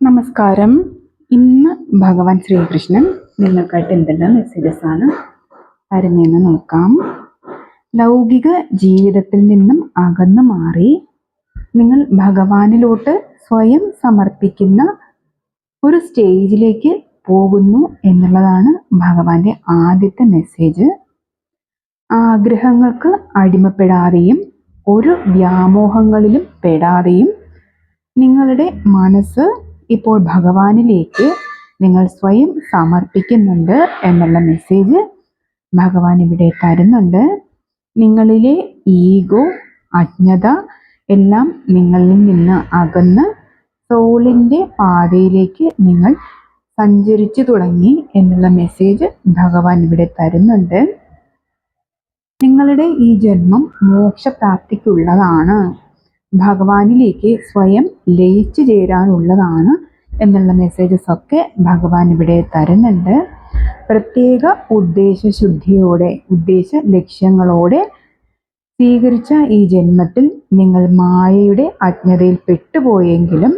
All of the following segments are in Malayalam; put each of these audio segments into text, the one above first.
നമസ്കാരം. ഇന്ന് ഭഗവാൻ ശ്രീകൃഷ്ണൻ നിങ്ങൾക്കായിട്ട് എന്തെല്ലാം മെസ്സേജസ് ആണ് തരുന്നതെന്ന് നോക്കാം. ലൗകിക ജീവിതത്തിൽ നിന്നും അകന്നു മാറി നിങ്ങൾ ഭഗവാനിലോട്ട് സ്വയം സമർപ്പിക്കുന്ന ഒരു സ്റ്റേജിലേക്ക് പോകുന്നു എന്നുള്ളതാണ് ഭഗവാന്റെ ആദ്യത്തെ മെസ്സേജ് ആഗ്രഹങ്ങൾക്ക് അടിമപ്പെടാതെയും ഒരു വ്യാമോഹങ്ങളിലും പെടാതെയും നിങ്ങളുടെ മനസ്സ് ഇപ്പോൾ ഭഗവാനിലേക്ക് നിങ്ങൾ സ്വയം സമർപ്പിക്കുന്നുണ്ട് എന്നുള്ള മെസ്സേജ് ഭഗവാൻ ഇവിടെ തരുന്നുണ്ട്. നിങ്ങളിലെ ഈഗോ അജ്ഞത എല്ലാം നിങ്ങളിൽ നിന്ന് അകന്ന് സോളിന്റെ പാതയിലേക്ക് നിങ്ങൾ സഞ്ചരിച്ചു തുടങ്ങി എന്നുള്ള മെസ്സേജ് ഭഗവാൻ ഇവിടെ തരുന്നുണ്ട്. നിങ്ങളുടെ ഈ ജന്മം മോക്ഷപ്രാപ്തിക്കുള്ളതാണ്. ഭഗവാനിലേക്ക് സ്വയം ലയിച്ചു ചേരാനുള്ളതാണ് എന്നുള്ള മെസ്സേജസ് ഒക്കെ ഭഗവാൻ ഇവിടെ തരുന്നുണ്ട്. പ്രത്യേക ഉദ്ദേശശുദ്ധിയോടെ ഉദ്ദേശ ലക്ഷ്യങ്ങളോടെ സ്വീകരിച്ച ഈ ജന്മത്തിൽ നിങ്ങൾ മായയുടെ അജ്ഞതയിൽ പെട്ടുപോയെങ്കിലും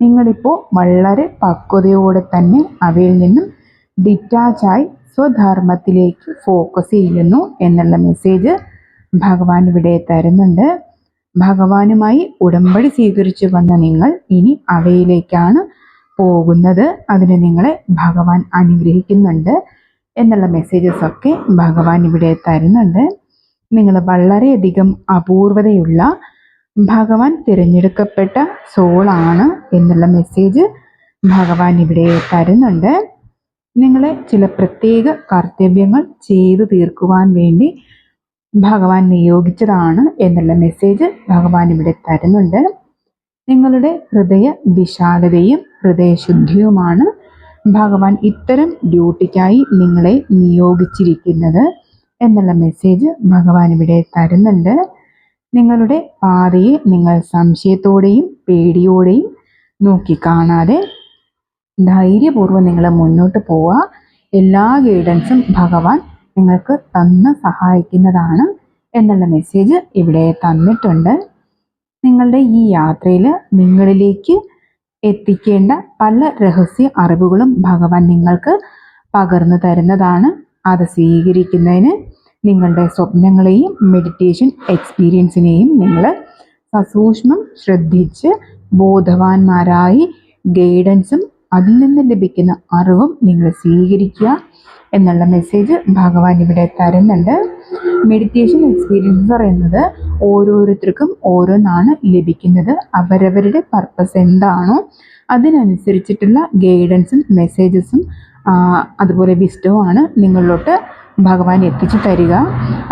നിങ്ങളിപ്പോൾ വളരെ പക്വതയോടെ തന്നെ അവയിൽ നിന്നും ഡിറ്റാച്ചായി സ്വധർമ്മത്തിലേക്ക് ഫോക്കസ് ചെയ്യുന്നു എന്നുള്ള മെസ്സേജ് ഭഗവാൻ ഇവിടെ തരുന്നുണ്ട്. ഭഗവാനുമായി ഉടമ്പടി സ്വീകരിച്ചു വന്ന നിങ്ങൾ ഇനി അവയിലേക്കാണ് പോകുന്നത്. അതിന് നിങ്ങളെ ഭഗവാൻ അനുഗ്രഹിക്കുന്നുണ്ട് എന്നുള്ള മെസ്സേജസ് ഒക്കെ ഭഗവാൻ ഇവിടെ തരുന്നുണ്ട്. നിങ്ങൾ വളരെയധികം അപൂർവതയുള്ള ഭഗവാൻ തിരഞ്ഞെടുക്കപ്പെട്ട സോളാണ് എന്നുള്ള മെസ്സേജ് ഭഗവാൻ ഇവിടെ തരുന്നുണ്ട്. നിങ്ങളെ ചില പ്രത്യേക കർത്തവ്യങ്ങൾ ചെയ്തു തീർക്കുവാൻ വേണ്ടി ഭഗവാൻ നിയോഗിച്ചതാണ് എന്നുള്ള മെസ്സേജ് ഭഗവാൻ ഇവിടെ തരുന്നുണ്ട്. നിങ്ങളുടെ ഹൃദയ വിശാലതയും ഹൃദയശുദ്ധിയുമാണ് ഭഗവാൻ ഇത്തരം ഡ്യൂട്ടിക്കായി നിങ്ങളെ നിയോഗിച്ചിരിക്കുന്നത് എന്നുള്ള മെസ്സേജ് ഭഗവാൻ ഇവിടെ തരുന്നുണ്ട്. നിങ്ങളുടെ പാതയെ നിങ്ങൾ സംശയത്തോടെയും പേടിയോടെയും നോക്കി കാണാതെ ധൈര്യപൂർവം നിങ്ങൾ മുന്നോട്ട് പോവുക. എല്ലാ ഗൈഡൻസും ഭഗവാൻ നിങ്ങൾക്ക് തന്ന് സഹായിക്കുന്നതാണ് എന്നുള്ള മെസ്സേജ് ഇവിടെ തന്നിട്ടുണ്ട്. നിങ്ങളുടെ ഈ യാത്രയിൽ നിങ്ങളിലേക്ക് എത്തിക്കേണ്ട പല രഹസ്യ അറിവുകളും ഭഗവാൻ നിങ്ങൾക്ക് പകർന്നു തരുന്നതാണ്. അത് സ്വീകരിക്കുന്നതിന് നിങ്ങളുടെ സ്വപ്നങ്ങളെയും മെഡിറ്റേഷൻ എക്സ്പീരിയൻസിനെയും നിങ്ങൾ സസൂക്ഷ്മം ശ്രദ്ധിച്ച് ബോധവാന്മാരായി ഗൈഡൻസും അതിൽ നിന്ന് ലഭിക്കുന്ന അറിവും നിങ്ങൾ സ്വീകരിക്കുക എന്നുള്ള മെസ്സേജ് ഭഗവാൻ ഇവിടെ തരുന്നുണ്ട്. മെഡിറ്റേഷൻ എക്സ്പീരിയൻസ് പറയുന്നത് ഓരോരുത്തർക്കും ഓരോന്നാണ് ലഭിക്കുന്നത്. അവരവരുടെ പർപ്പസ് എന്താണോ അതിനനുസരിച്ചിട്ടുള്ള ഗൈഡൻസും മെസ്സേജസും അതുപോലെ വിസ്റ്റവുമാണ് നിങ്ങളിലോട്ട് ഭഗവാൻ എത്തിച്ചു തരിക.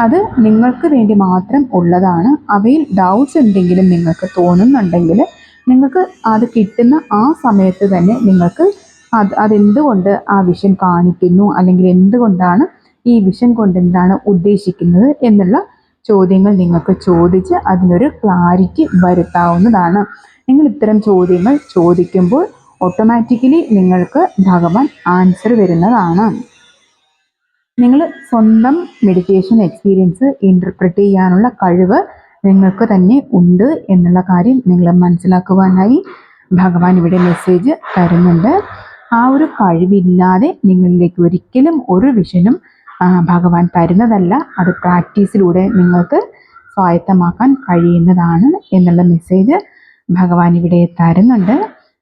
അത് നിങ്ങൾക്ക് വേണ്ടി മാത്രം ഉള്ളതാണ്. അവയിൽ ഡൗട്ട്സ് എന്തെങ്കിലും നിങ്ങൾക്ക് തോന്നുന്നുണ്ടെങ്കിൽ നിങ്ങൾക്ക് അത് കിട്ടുന്ന ആ സമയത്ത് തന്നെ നിങ്ങൾക്ക് അത് അതെന്തുകൊണ്ട് ആ വിഷൻ കാണിക്കുന്നു? അല്ലെങ്കിൽ എന്തുകൊണ്ടാണ് ഈ വിഷൻ കൊണ്ട് എന്താണ് ഉദ്ദേശിക്കുന്നത് എന്നുള്ള ചോദ്യങ്ങൾ നിങ്ങൾക്ക് ചോദിച്ച് അതിനൊരു ക്ലാരിറ്റി വരുത്താവുന്നതാണ്. നിങ്ങൾ ഇത്തരം ചോദ്യങ്ങൾ ചോദിക്കുമ്പോൾ ഓട്ടോമാറ്റിക്കലി നിങ്ങൾക്ക് ഭഗവാൻ ആൻസർ വരുന്നതാണ്. നിങ്ങൾ സ്വന്തം മെഡിറ്റേഷൻ എക്സ്പീരിയൻസ് ഇന്റർപ്രറ്റ് ചെയ്യാനുള്ള കഴിവ് നിങ്ങൾക്ക് തന്നെ ഉണ്ട് എന്നുള്ള കാര്യം നിങ്ങൾ മനസ്സിലാക്കുവാനായി ഭഗവാൻ ഇവിടെ മെസ്സേജ് തരുന്നുണ്ട്. ആ ഒരു കഴിവില്ലാതെ നിങ്ങളിലേക്ക് ഒരിക്കലും ഒരു വിഷനും ഭഗവാൻ തരുന്നതല്ല. അത് പ്രാക്ടീസിലൂടെ നിങ്ങൾക്ക് സ്വായത്തമാക്കാൻ കഴിയുന്നതാണ് എന്നുള്ള മെസ്സേജ് ഭഗവാൻ ഇവിടെ തരുന്നുണ്ട്.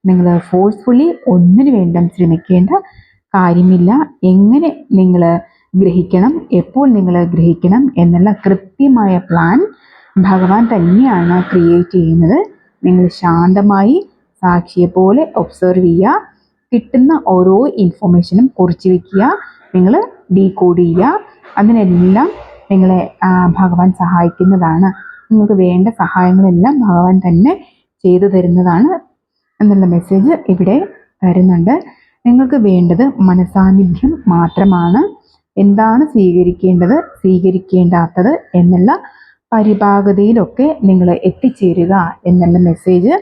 നിങ്ങൾ ഫോഴ്സ്ഫുള്ളി ഒന്നിനു വേണ്ടും ശ്രമിക്കേണ്ട കാര്യമില്ല. എങ്ങനെ നിങ്ങൾ ഗ്രഹിക്കണം എപ്പോൾ നിങ്ങൾ ഗ്രഹിക്കണം എന്നുള്ള കൃത്യമായ പ്ലാൻ ഭഗവാൻ തന്നെയാണ് ക്രിയേറ്റ് ചെയ്യുന്നത്. നിങ്ങൾ ശാന്തമായി സാക്ഷിയെ പോലെ ഒബ്സർവ് ചെയ്യുക. കിട്ടുന്ന ഓരോ ഇൻഫർമേഷനും കുറിച്ച് വയ്ക്കുക നിങ്ങൾ ഡീകോഡ് ചെയ്യുക. അതിനെല്ലാം നിങ്ങളെ ഭഗവാൻ സഹായിക്കുന്നതാണ്. നിങ്ങൾക്ക് വേണ്ട സഹായങ്ങളെല്ലാം ഭഗവാൻ തന്നെ ചെയ്തു തരുന്നതാണ് എന്നുള്ള മെസ്സേജ് ഇവിടെ തരുന്നുണ്ട് നിങ്ങൾക്ക് വേണ്ടത് മനസാന്നിധ്യം മാത്രമാണ്. എന്താണ് സ്വീകരിക്കേണ്ടത്? സ്വീകരിക്കേണ്ടാത്തത് എന്നുള്ള പരിപാകതയിലൊക്കെ നിങ്ങൾ എത്തിച്ചേരുക എന്നുള്ള മെസ്സേജ്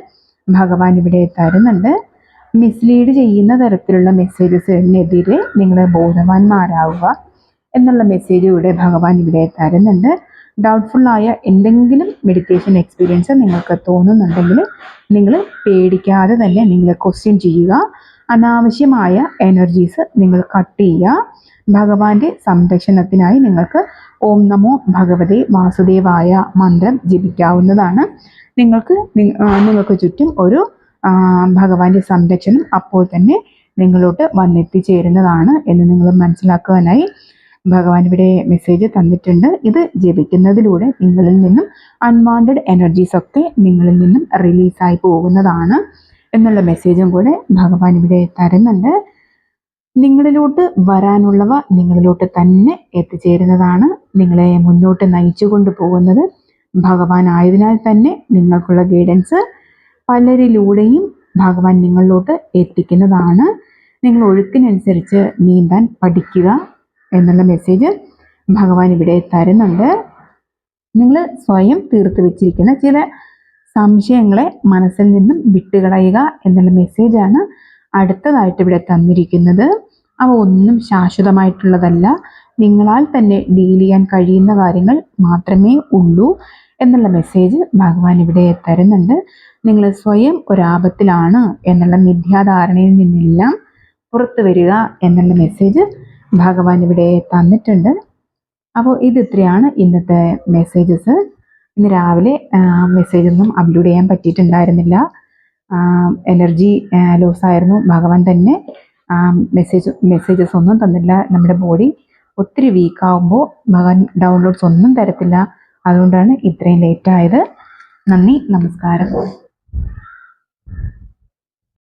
ഭഗവാൻ ഇവിടെ തരുന്നുണ്ട്. മിസ്ലീഡ് ചെയ്യുന്ന തരത്തിലുള്ള മെസ്സേജസിനെതിരെ നിങ്ങൾ ബോധവാന്മാരാവുക എന്നുള്ള മെസ്സേജ് ഇവിടെ ഭഗവാൻ ഇവിടെ തരുന്നുണ്ട്. ഡൗട്ട്ഫുള്ളായ എന്തെങ്കിലും മെഡിറ്റേഷൻ എക്സ്പീരിയൻസ് നിങ്ങൾക്ക് തോന്നുന്നുണ്ടെങ്കിൽ നിങ്ങൾ പേടിക്കാതെ തന്നെ നിങ്ങൾ ക്വസ്റ്റ്യൻ ചെയ്യുക. അനാവശ്യമായ എനർജീസ് നിങ്ങൾ കട്ട് ചെയ്യുക. ഭഗവാന്റെ സംരക്ഷണത്തിനായി നിങ്ങൾക്ക് ഓം നമോ ഭഗവതി വാസുദേവായ മന്ത്രം ജപിക്കാവുന്നതാണ്. നിങ്ങൾക്ക് നിങ്ങൾക്ക് ചുറ്റും ഒരു ഭഗവാന്റെ സംരക്ഷണം അപ്പോൾ തന്നെ നിങ്ങളോട്ട് വന്നെത്തിച്ചേരുന്നതാണ് എന്ന് നിങ്ങൾ മനസ്സിലാക്കുവാനായി ഭഗവാൻ ഇവിടെ മെസ്സേജ് തന്നിട്ടുണ്ട്. ഇത് ജപിക്കുന്നതിലൂടെ നിങ്ങളിൽ നിന്നും അൺവാണ്ടഡ് എനർജീസ് ഒക്കെ നിങ്ങളിൽ നിന്നും റിലീസായി പോകുന്നതാണ്. എന്നുള്ള മെസ്സേജും കൂടെ ഭഗവാൻ ഇവിടെ തരുന്നുണ്ട്. നിങ്ങളിലോട്ട് വരാനുള്ളവ നിങ്ങളിലോട്ട് തന്നെ എത്തിച്ചേരുന്നതാണ്. നിങ്ങളെ മുന്നോട്ട് നയിച്ചു കൊണ്ടുപോകുന്നത് ഭഗവാൻ ആയതിനാൽ തന്നെ നിങ്ങൾക്കുള്ള ഗൈഡൻസ് പലരിലൂടെയും ഭഗവാൻ നിങ്ങളിലോട്ട് എത്തിക്കുന്നതാണ്. നിങ്ങൾ ഒഴുക്കിനനുസരിച്ച് നീന്താൻ പഠിക്കുക എന്നുള്ള മെസ്സേജ് ഭഗവാൻ ഇവിടെ തരുന്നുണ്ട്. നിങ്ങൾ സ്വയം തീർത്ത് വെച്ചിരിക്കുന്ന ചില സംശയങ്ങളെ മനസ്സിൽ നിന്നും വിട്ടുകളയുക എന്നുള്ള മെസ്സേജാണ് അടുത്തതായിട്ട് ഇവിടെ തന്നിരിക്കുന്നത്. അവ ഒന്നും ശാശ്വതമായിട്ടുള്ളതല്ല. നിങ്ങളാൽ തന്നെ ഡീൽ ചെയ്യാൻ കഴിയുന്ന കാര്യങ്ങൾ മാത്രമേ ഉള്ളൂ എന്നുള്ള മെസ്സേജ് ഭഗവാൻ ഇവിടെ തരുന്നുണ്ട്. നിങ്ങൾ സ്വയം ഒരാപത്തിലാണ് എന്നുള്ള മിഥ്യാധാരണയിൽ നിന്നെല്ലാം പുറത്തു വരിക എന്നുള്ള മെസ്സേജ് ഭഗവാൻ ഇവിടെ തന്നിട്ടുണ്ട്. അപ്പോൾ ഇത് ഇത്രയാണ് ഇന്നത്തെ മെസ്സേജസ് ഇന്ന് രാവിലെ മെസ്സേജ് ഒന്നും അപ്ലോഡ് ചെയ്യാൻ പറ്റിയിട്ടുണ്ടായിരുന്നില്ല. എനർജി ലോസ് ആയിരുന്നു. ഭഗവാൻ തന്നെ മെസ്സേജ് മെസ്സേജസ് ഒന്നും തന്നില്ല നമ്മുടെ ബോഡി ഒത്തിരി വീക്ക് ആകുമ്പോൾ ഭഗവാൻ ഡൗൺലോഡ്സ് ഒന്നും തരത്തില്ല. അതുകൊണ്ടാണ് ഇത്രയും ലേറ്റ് ആയത്. നന്ദി നമസ്കാരം.